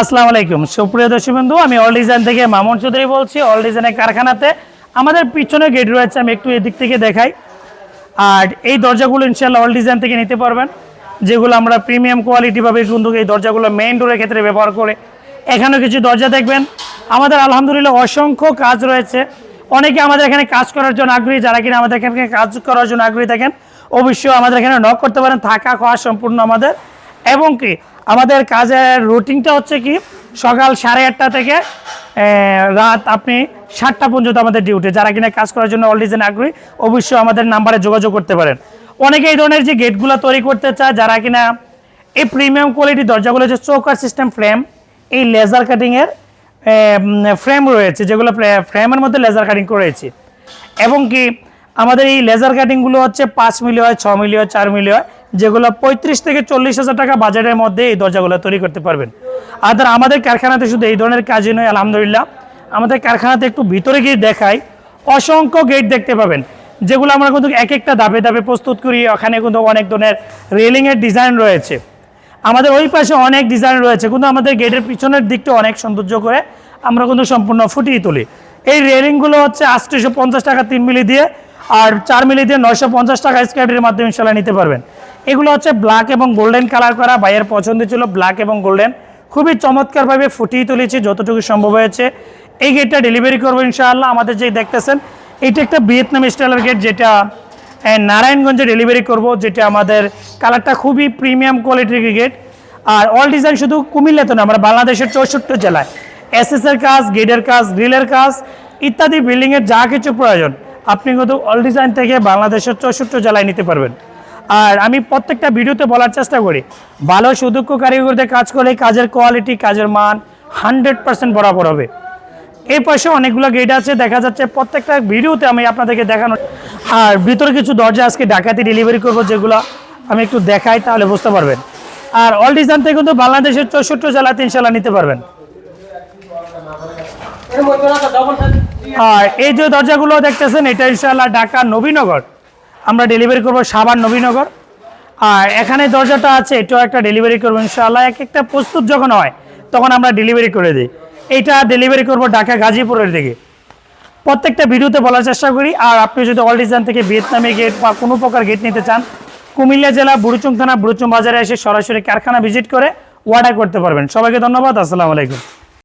আসসালামু আলাইকুম। সুপ্রিয় দর্শক বন্ধু, আমি অল ডিজাইন থেকে মামুন চৌধুরী বলছি। অল ডিজাইনের কারখানাতে আমাদের পিছনে গেট রয়েছে, আমি একটু এদিক থেকে দেখাই। আর এই দরজাগুলো ইনশাল্লাহ অল ডিজাইন থেকে নিতে পারবেন, যেগুলো আমরা প্রিমিয়াম কোয়ালিটি পাবে কিন্তু এই দরজাগুলো মেইন ডোরের ক্ষেত্রে ব্যবহার করে। এখানেও কিছু দরজা দেখবেন। আমাদের আলহামদুলিল্লাহ অসংখ্য কাজ রয়েছে। অনেকে আমাদের এখানে কাজ করার জন্য আগ্রহী, যারা কিনা আমাদের এখানে কাজ করার জন্য আগ্রহী থাকেন, অবশ্যই আমাদের এখানে নক করতে পারেন। থাকা, খাওয়া সম্পূর্ণ আমাদের। এবং কি আমাদের কাজের রুটিনটা হচ্ছে কি, সকাল সাড়ে আটটা থেকে রাত আপনি সাতটা পর্যন্ত আমাদের ডিউটি। যারা কিনা কাজ করার জন্য অল ডিজাইন আগ্রহী, অবশ্যই আমাদের নাম্বারে যোগাযোগ করতে পারেন। অনেকে এই ধরনের যে গেটগুলো তৈরি করতে চায়, যারা কিনা এই প্রিমিয়াম কোয়ালিটি দরজাগুলো যে চৌকার সিস্টেম ফ্রেম এই লেজার কাটিংয়ের ফ্রেম রয়েছে, যেগুলো ফ্রেমের মধ্যে লেজার কাটিং করেছি। এবং কি আমাদের এই লেজার কাটিংগুলো হচ্ছে পাঁচ মিলি হয়, ছ মিলি হয়, চার মিলি হয় যেগুলো পঁয়ত্রিশ থেকে চল্লিশ হাজার টাকা বাজারের মধ্যে এই দরজাগুলো তৈরি করতে পারবেন। আর আমাদের কারখানাতে শুধু এই ধরনের কাজই নয়, আলহামদুলিল্লাহ। আমাদের কারখানাতে একটু ভিতরে গিয়ে দেখাই, অসংখ্য গেট দেখতে পাবেন। যেগুলো আমরা কিন্তু এক একটা ধাপে ধাপে প্রস্তুত করি, ওখানে কিন্তু অনেক ধরনের রেলিংয়ের ডিজাইন রয়েছে। আমাদের ওই পাশে অনেক ডিজাইন রয়েছে, কিন্তু আমাদের গেটের পিছনের দিকটা অনেক সৌন্দর্য করে আমরা কিন্তু সম্পূর্ণ ফুটিয়ে তুলি। এই রেলিংগুলো হচ্ছে আটশোশো পঞ্চাশ টাকা তিন মিলি দিয়ে আর চার মিলি দিয়ে নয়শো পঞ্চাশ টাকা স্কোয়ারের মাধ্যমে ইনশাল্লাহ নিতে পারবেন। এগুলো হচ্ছে ব্ল্যাক এবং গোল্ডেন কালার করা বাইয়ের পছন্দ ছিল ব্ল্যাক এবং গোল্ডেন খুবই চমৎকারভাবে ফুটিয়ে তুলেছি, যতটুকু সম্ভব হয়েছে। এই গেটটা ডেলিভারি করব ইনশাআল্লাহ, আমাদের যে দেখতেছেন এটা একটা ভিয়েতনাম স্টাইলের গেট যেটা নারায়ণগঞ্জে ডেলিভারি করব, যেটা আমাদের কালারটা খুবই প্রিমিয়াম কোয়ালিটির গেট আর অল ডিজাইন শুধু কুমিল্লাতে না আমরা বাংলাদেশের চৌষট্টি জেলায়। এসএস এর কাজ গেটের কাজ গ্রিলের কাজ, ইত্যাদি বিল্ডিংয়ের যা কিছু প্রয়োজন। আপনি কিন্তু অল ডিজাইন থেকে বাংলাদেশের চৌষট্টি জেলায় নিতে পারবেন। আর আমি প্রত্যেকটা ভিডিওতে বলার চেষ্টা করি, ভালো সুদক্ষ কারিগরদের কাজ করলে কাজের কোয়ালিটি কাজের মান হান্ড্রেড পার্সেন্ট বরাবর হবে। এই পাশে অনেকগুলো গেট আছে, দেখা যাচ্ছে প্রত্যেকটা ভিডিওতে আমি আপনাদেরকে দেখানো। আর ভিতরে কিছু দরজা আজকে ডাকাতি ডেলিভারি করব, যেগুলো আমি একটু দেখাই, তাহলে বুঝতে পারবেন। আর অল ডিজাইন থেকে কিন্তু বাংলাদেশের চৌষট্টি জেলাতে ইনশাল্লাহ নিতে পারবেন। আর এই যে দরজাগুলো দেখতেছেন, এটা ইনশাল্লাহ ঢাকা নবীনগর। আমরা ডেলিভারি করব সাবান নবীনগর। আর এখানে দরজাটা আছে, এটাও একটা ডেলিভারি করব ইনশাল্লাহ এক একটা প্রস্তুত যখন হয়, তখন আমরা ডেলিভারি করে দিই। এইটা ডেলিভারি করব ঢাকা গাজীপুরের দিকে। প্রত্যেকটা ভিডিওতে বলার চেষ্টা করি। আর আপনি যদি অল ডিজাইন থেকে ভিয়েতনামি গেট বা কোনো প্রকার গেট নিতে চান, কুমিল্লা জেলা, বুড়ুচুং থানা, বুড়ুচুং বাজারে এসে সরাসরি কারখানা ভিজিট করে অর্ডার করতে পারবেন। সবাইকে ধন্যবাদ, আসসালামু আলাইকুম।